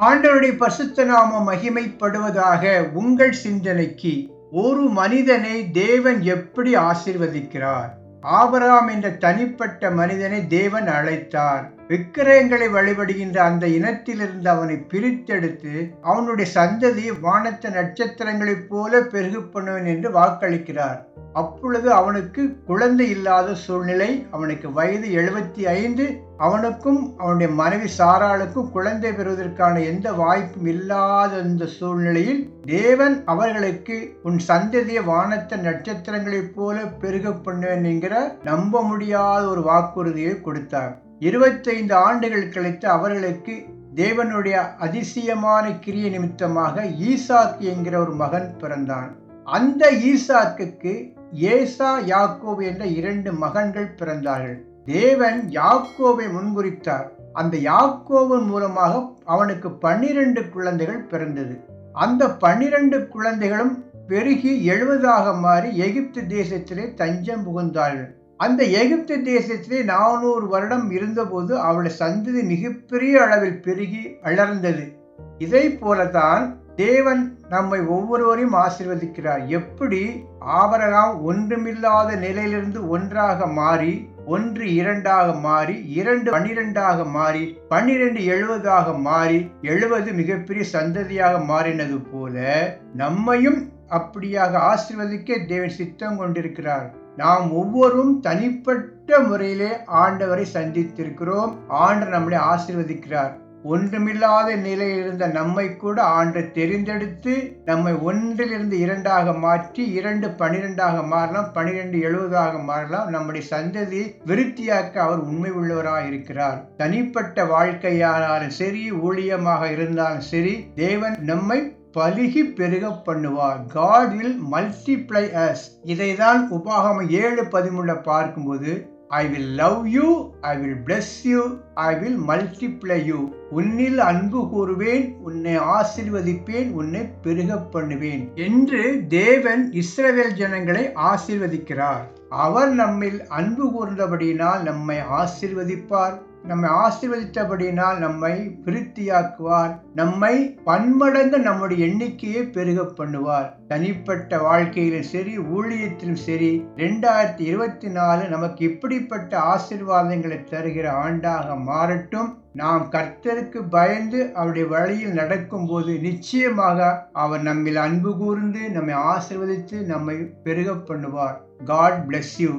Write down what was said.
ஆண்டவருடைய பசுத்த நாமம் மகிமைப்படுவதாக உங்கள் சிந்தனைக்கு ஒரு மனிதனை தேவன் எப்படி ஆசிர்வதிக்கிறார்? ஆபராம் என்ற தனிப்பட்ட மனிதனை தேவன் அழைத்தார். விக்கிரகங்களை வழிபடுகின்ற அந்த இனத்திலிருந்து அவனை பிரித்தெடுத்து அவனுடைய சந்ததியை வானத்த நட்சத்திரங்களைப் போல பெருகு பண்ணுவேன் என்று வாக்களிக்கிறார். அப்பொழுது அவனுக்கு குழந்தை இல்லாத சூழ்நிலை அவனுக்கு வயது எழுபத்தி ஐந்து அவனுக்கும் அவனுடைய மனைவி சாராளுக்கும் குழந்தை பெறுவதற்கான எந்த வாய்ப்பும் இல்லாத இந்த சூழ்நிலையில் தேவன் அவர்களுக்கு உன் சந்ததியை வானத்த நட்சத்திரங்களைப் போல பெருக பண்ணுவேன் என்கிற என்கிற நம்ப முடியாத ஒரு வாக்குறுதியை கொடுத்தார். இருபத்தைந்து ஆண்டுகள் கழித்து அவர்களுக்கு தேவனுடைய அதிசயமான கிரிய நிமித்தமாக ஈசாக்கு என்கிற ஒரு மகன் பிறந்தான். அந்த ஈசாக்குக்கு ஏசா யாக்கோபு என்ற இரண்டு மகன்கள் பிறந்தார்கள். தேவன் யாக்கோவை முன்குறித்தார். அந்த யாக்கோவின் மூலமாக அவனுக்கு பன்னிரண்டு குழந்தைகள் பிறந்தது. அந்த பன்னிரண்டு குழந்தைகளும் பெருகி எழுபதாக மாறி எகிப்து தேசத்திலே தஞ்சம் புகுந்தார்கள். அந்த எகிப்து தேசத்திலே நானூறு வருடம் இருந்தபோது அவளுடைய சந்ததி மிகப்பெரிய அளவில் பெருகி வளர்ந்தது. இதை போலதான் தேவன் நம்மை ஒவ்வொருவரையும் ஆசிர்வதிக்கிறார். எப்படி? ஆபரகாம் ஒன்றுமில்லாத நிலையிலிருந்து ஒன்றாக மாறி ஒன்று இரண்டாக மாறி இரண்டு பன்னிரெண்டாக மாறி பன்னிரெண்டு எழுபதாக மாறி எழுபது மிகப்பெரிய சந்ததியாக மாறினது போல நம்மையும் அப்படியாக ஆசிர்வதிக்க தேவன் சித்தம் கொண்டிருக்கிறார். நாம் ஒவ்வொருவரும் தனிப்பட்ட முறையிலே ஆண்டவரை சந்தித்திருக்கிறோம். ஆண்டவர் நம்மளை ஆசிர்வதிக்கிறார். ஒன்றுமில்லாத நிலையில் இருந்த நம்மை கூட ஆண்டு தெரிந்தெடுத்து நம்மை ஒன்றிலிருந்து இரண்டாக மாற்றி இரண்டு பனிரெண்டாக மாறலாம் பனிரெண்டு எழுபதாக மாறலாம். நம்முடைய சந்ததியை விருத்தியாக்க அவர் உண்மை உள்ளவராக இருக்கிறார். தனிப்பட்ட வாழ்க்கையானாலும் சரி ஊழியமாக இருந்தாலும் சரி தேவன் நம்மை பலுகி பெருக பண்ணுவார். காட் வில் மல்டிப்ளை அஸ் இதை தான் உபாகம ஏழு பதிமூணுல பார்க்கும்போது I will love you I will bless you I will multiply you உன்னில் அன்பு கூறுவேன் உன்னை ஆசிர்வதிப்பேன் உன்னை பெருக பண்ணுவேன். என்று தேவன் இஸ்ரவேல் ஜனங்களை ஆசிர்வதிக்கிறார். அவர் நம்மில் அன்பு கூர்ந்தபடியினால் நம்மை ஆசிர்வதிப்பார். நம்மை ஆசீர்வதித்தபடியினால் நம்மை விருத்தியாக்குவார் நம்மை பன்மடங்கு நம்முடைய எண்ணிக்கையை பெருக பண்ணுவார். தனிப்பட்ட வாழ்க்கையிலும் சரி ஊழியத்திலும் சரி ரெண்டாயிரத்தி இருபத்தி நாலு நமக்கு இப்படிப்பட்ட ஆசிர்வாதங்களை தருகிற ஆண்டாக மாறட்டும். நாம் கர்த்தருக்கு பயந்து அவருடைய வழியில் நடக்கும்போது நிச்சயமாக அவர் நம்மில் அன்பு கூர்ந்து நம்மை ஆசிர்வதித்து நம்மை பெருக பண்ணுவார். God bless you